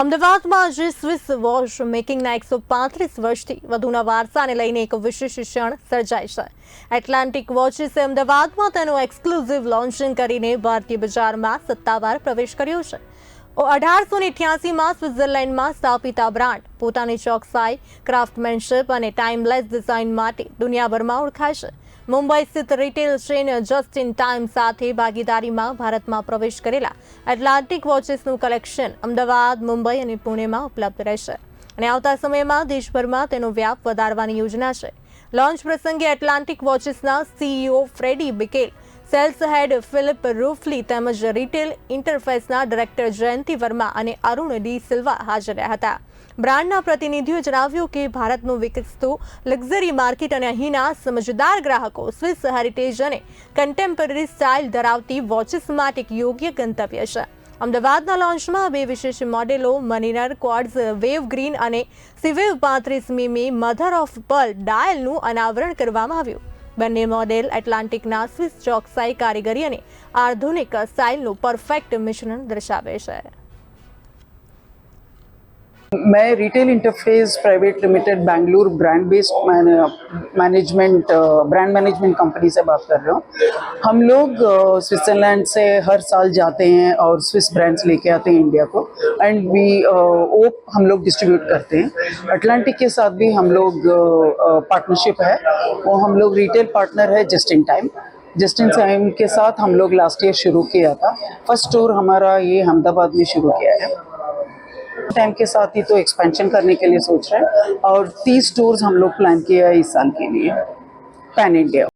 અમદાવાદમાં આજે Swiss watch મેકિંગના એકસો પાંત્રીસ વર્ષથી વધુના વારસાને લઈને એક વિશેષ ક્ષણ સર્જાય છે. એટલાન્ટિક વોચિસે અમદાવાદમાં તેનું એક્સક્લુઝિવ લોન્ચિંગ કરીને ભારતીય બજારમાં સત્તાવાર પ્રવેશ કર્યો છે. અઢારસો ને અઠ્યાસીમાં સ્વિટ્ઝરલેન્ડમાં સ્થાપિત બ્રાન્ડ. પોતાની ચોકસાઈ, ક્રાફ્ટમેનશિપ અને ટાઈમલેસ ડિઝાઇન માટે દુનિયાભરમાં ઓળખાય છે. મુંબઈ સ્થિત retail chain just in time સાથે ભાગીદારીમાં ભારતમાં પ્રવેશ કરેલા એટલાન્ટિક વોચેસનું કલેક્શન અમદાવાદ, મુંબઈ અને પુણેમાં ઉપલબ્ધ રહેશે. અને આવતા સમયમાં દેશભરમાં તેનો વ્યાપ વધારવાની યોજના છે. લોન્ચ પ્રસંગે Atlantic વોચેસના CEO Freddy Bickel sales head Philipp Rufli તેમજ રિટેલ ઇન્ટરફેસના ડિરેક્ટર જયંતિ વર્મા અને અરુણ ડી સિલ્વા હાજર રહ્યા હતા. બ્રાન્ડના પ્રતિનિધિઓએ જણાવ્યું કે ભારતનું વિકસતું લક્ઝરી માર્કેટ અને અહીંના સમજદાર ગ્રાહકો સ્વિસ હેરિટેજ અને કન્ટેમ્પરરી સ્ટાઇલ ધરાવતી વોચિસ માટે એક યોગ્ય ગંતવ્ય છે. અમદાવાદના લોન્ચમાં બે વિશેષ મોડેલો, મનીનર ક્વાડ્સ વેવ ગ્રીન અને સિવેવ પાંત્રીસ મીમી મધર ઓફ પર્લ ડાયલનું અનાવરણ કરવામાં આવ્યું. બંને મોડેલ એટલાન્ટિકના સ્વિસ ચોકસાઈ કારીગરી અને આધુનિક સ્ટાઇલનું પરફેક્ટ મિશ્રણ દર્શાવે છે. मैं retail interface private limited Bangalore brand based management brand management company से बात कर रहा हूँ। हम लोग स्विट्जरलैंड से हर साल जाते हैं और स्विस ब्रांड्स लेके आते हैं इंडिया को। एंड वी ओप हम लोग डिस्ट्रीब्यूट करते हैं। अटलांटिक के साथ भी हम लोग पार्टनरशिप है। वो हम लोग रिटेल पार्टनर है just in time just in time के साथ हम लोग लास्ट ईयर शुरू किया था। फ़र्स्ट टूर हमारा ये अहमदाबाद में शुरू किया है। टाइम के साथ ही तो एक्सपेंशन करने के लिए सोच रहे हैं और तीस टूर्स हम लोग प्लान किया है इस साल के लिए पैन इंडिया